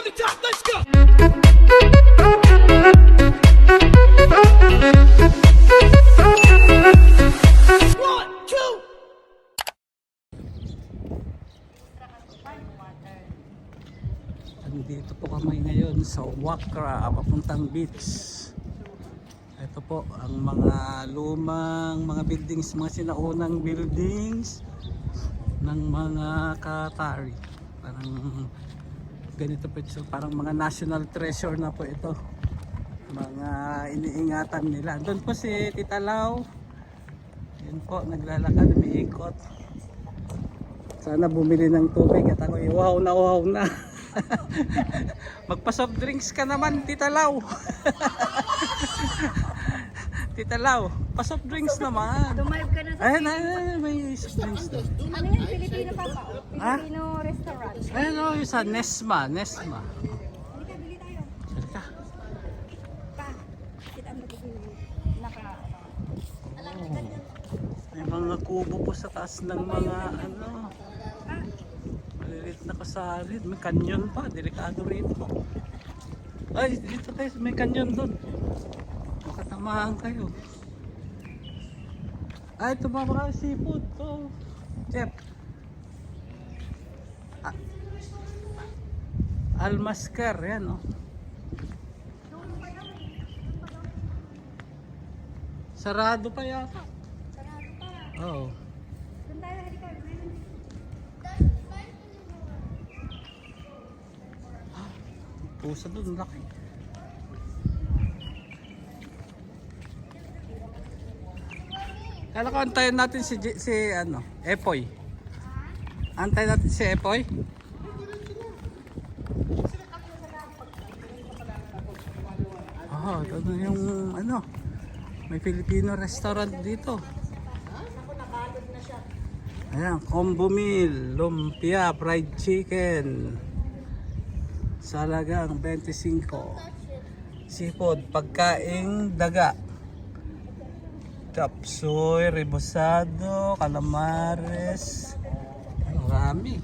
from the top. Let's go. One, two. Po kami ngayon sa Wakra, papuntang beach. Ito po ang mga lumang mga buildings, mga sinaunang buildings ng mga Qatari. Parang ganito po ito, parang mga national treasure na po ito. Mga iniingatan nila. Doon po si Tita Lau. Yun po, naglalakad, umiikot. Sana bumili ng tubig at ako wow na wow na. Magpa soft drinks ka naman, Tita Lau. Tita Lau, pa soft drinks naman. Tumayog ka na sa... Ayun, ayun, may soft drinks. Ano yan? Filipino papa? Ha? Filipino restaurant. Ayun, oh, yung sa Nesma, Nesma. Halika, bili tayo. Halika. Pa, kita mo dito naka... May mga kubo po sa taas ng mga ano. Malilit na kasalit. May kanyon pa. Delikado rito. Ay, dito tayo. May kanyon doon. Makatamaan kayo. Ay, ito ba mga seafood to? Chef. Ah. Almasker, yan oh. Sarado pa yata. Sarado pa. Oo. Pusa doon, laki. Kala ko antayin natin si, si ano, Epoy. Antayin natin si Epoy. Oh, ito na yung ano, may Filipino restaurant dito. Ayan, combo meal, lumpia, fried chicken. Salagang 25. Seafood, pagkaing daga. Chapsoy, rebosado, calamares. Marami.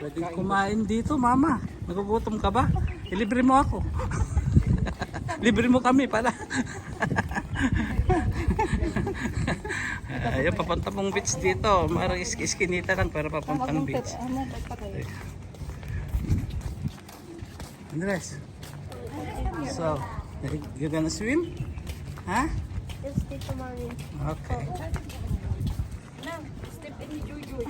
Pwede kumain dito, mama. Nagugutom ka ba? Ilibre mo ako. Libre mo kami pala. Ayun, papunta pong beach dito. Marang iskinita lang pero papuntang beach. Andres. So, you gonna swim? Ha? Yes, Tito Mami. Okay. Now, step in the juju.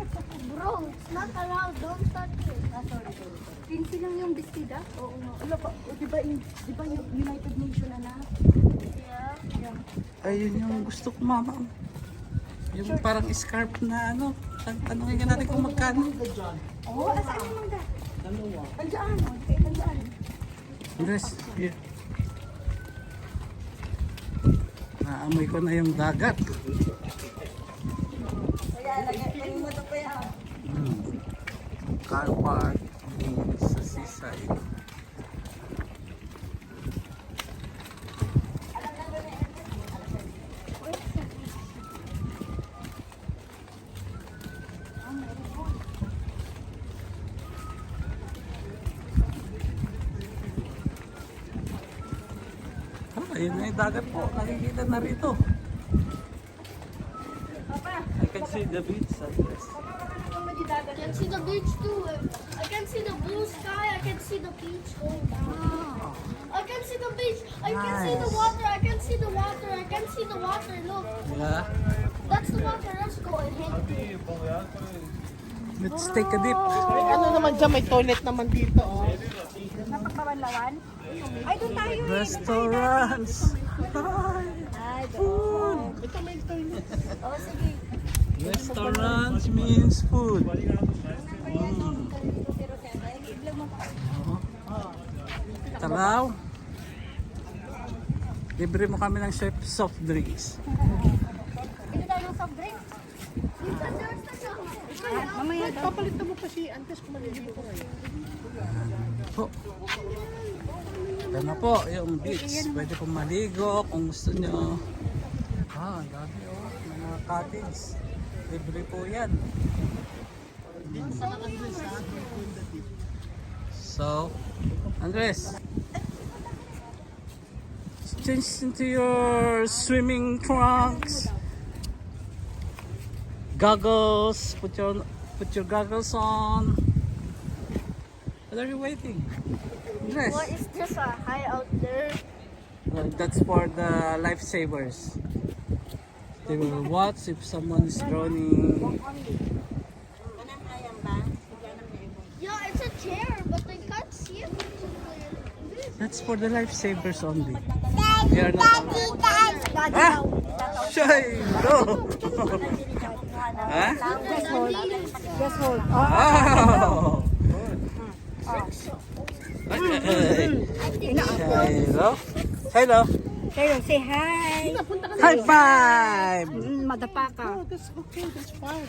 Bro, it's not allowed. Don't touch it. Ah, sorry, sorry. Pinsi lang yung bestida? Oo nga. Ano? O, di ba, in- di ba yung United Nation na Yeah. Yeah. Ayun yung gusto ko mama. Yung parang scarf na ano. Tan- Tanungin nga natin kung magkano. Oo, oh, saan yung mangga? Dalawa. Tandaan. Okay, tandaan. Andres, here. Naamoy ko na yung dagat. Hmm. Car park sa seaside. Ayun na yung dagat po. Nakikita na rito. I can see the beach. Andres. I can see the beach too. I can see the blue sky. I can see the beach going down. I can see the beach. I can see the water. I can see the water. I can see the water. Look, Yeah. that's the water. Let's go ahead. Let's take a dip. May ano naman dyan, may toilet naman dito. Oh. Napagpawanlawan? Ay, doon tayo eh. Restaurants. Hi. Ay, doon. Ito may toilet. Oh, sige. Restaurants means food. Pa. Talaw. Libre mo kami ng chef soft drinks. Dito tayo ng soft drinks. Mamaya daw. Papalitan mo pa si Antes kung maliligo ngayon. Po. Ito na po yung beach. Pwede pong maligo kung gusto nyo. Ah, ang oh. Mga cottage. Libre po yan. So, Andres, change into your swimming trunks, goggles. Put your put your goggles on. What are you waiting? Andres, What is this A high out there? uh, that's for the lifesavers. They will watch if someone is drowning. Yeah, it's a chair, but I can't see it. That's for the lifesavers only. They are not allowed. Ah! Shy! Go! huh? Just hold. Just hold. Oh! Hello? Hello? Hello, say hi. High five! Mm, madapa ka. Oh, that's okay. That's fine.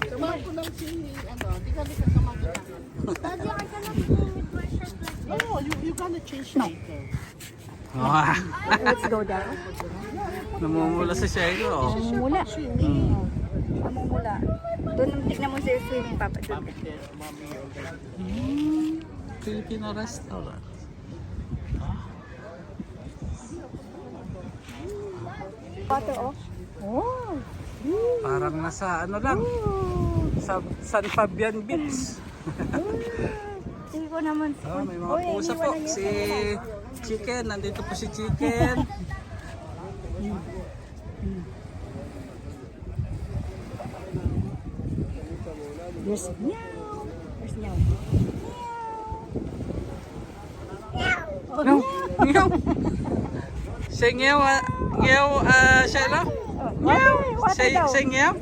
Samahan ko lang si, ano, di ka ka samahan kita. Daddy, I cannot go with my shirt like No, you, you gonna change later. Ah, Let's go down. namumula si Shiloh. Mula. Mamumula. Doon, tignan mo sa swimming, Papa. Doon. Filipino restaurant. Water, oh. Oh. Parang nasa ano lang, sa San Fabian Beach. Sige ko naman. Oh, may mga Uy, pusa po. Si. Chicken, nandito po si Chicken. There's meow. There's meow. Meow. Say meow, ah, meow, ah, Shiloh. Meow. Water Say, say meow.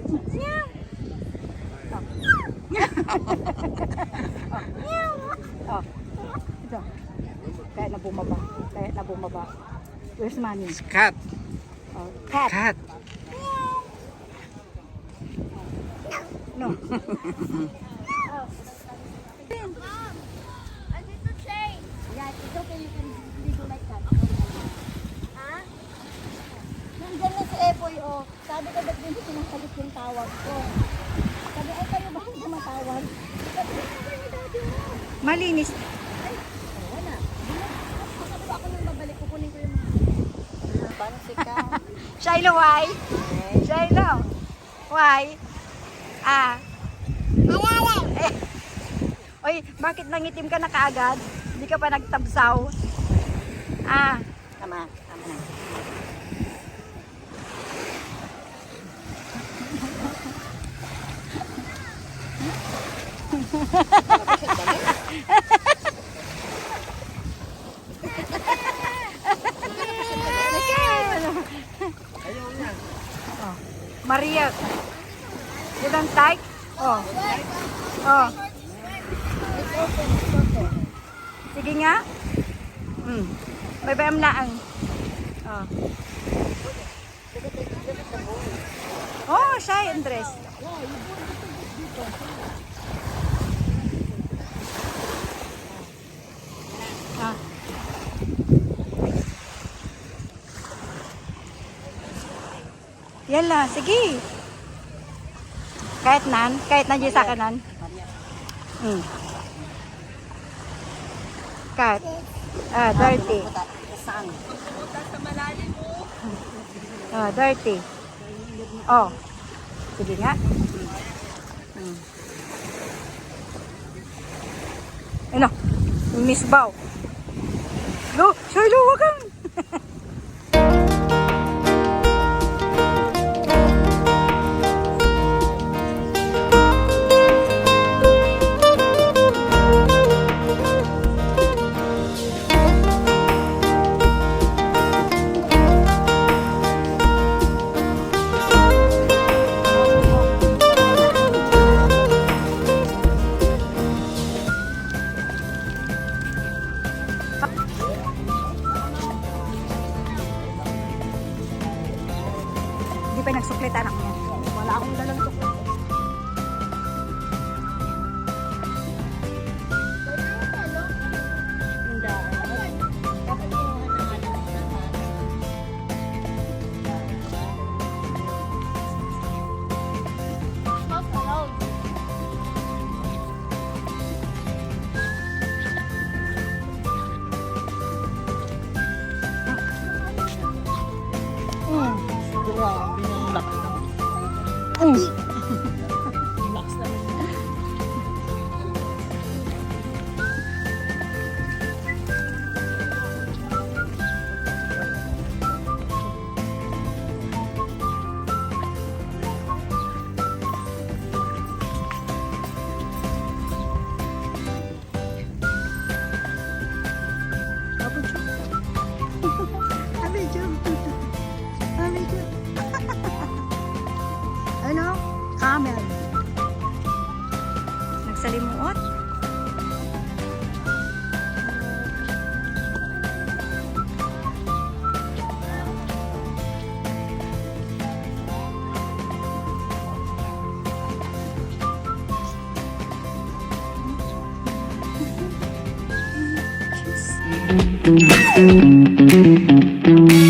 Oh. Ito. Kaya na bumaba. Kaya na bumaba. Where's mommy? Cat. Oh, cat. Cat. No. Mom, I need to change. Yeah, it's okay. You can do like that. Ha? Nandyan Epoy, oh. Sabi ko ba't hindi sinasagot yung tawag ko? Sabi, ay kayo ba hindi matawag? Sabi "Ay, daddy, oh." Malinis. Ay, oh, wala. Sabi ko, ako nang babalik, kukunin ko yung mga... Parang sikaw. Shiloh, why? Shiloh, why? Ah. Eh. Oy, bakit nangitim ka na kaagad? Hindi ka pa nagtabsaw? Ah. Tama, tama na. Maria. You don't like? Oh. Oh. Sige nga. Hmm. Baybayam na ang. Oh. Oh, siya, Andres. Ah. Yala, sige. Kahit nan, kahit nandiyan sa kanan. Hmm. Kahit. Ah, dirty. Ah, dirty. Oh. Sige nga. Hmm. Ano? Miss Bow. Lo, Shiloh, wag kang. Hmm. Thank you.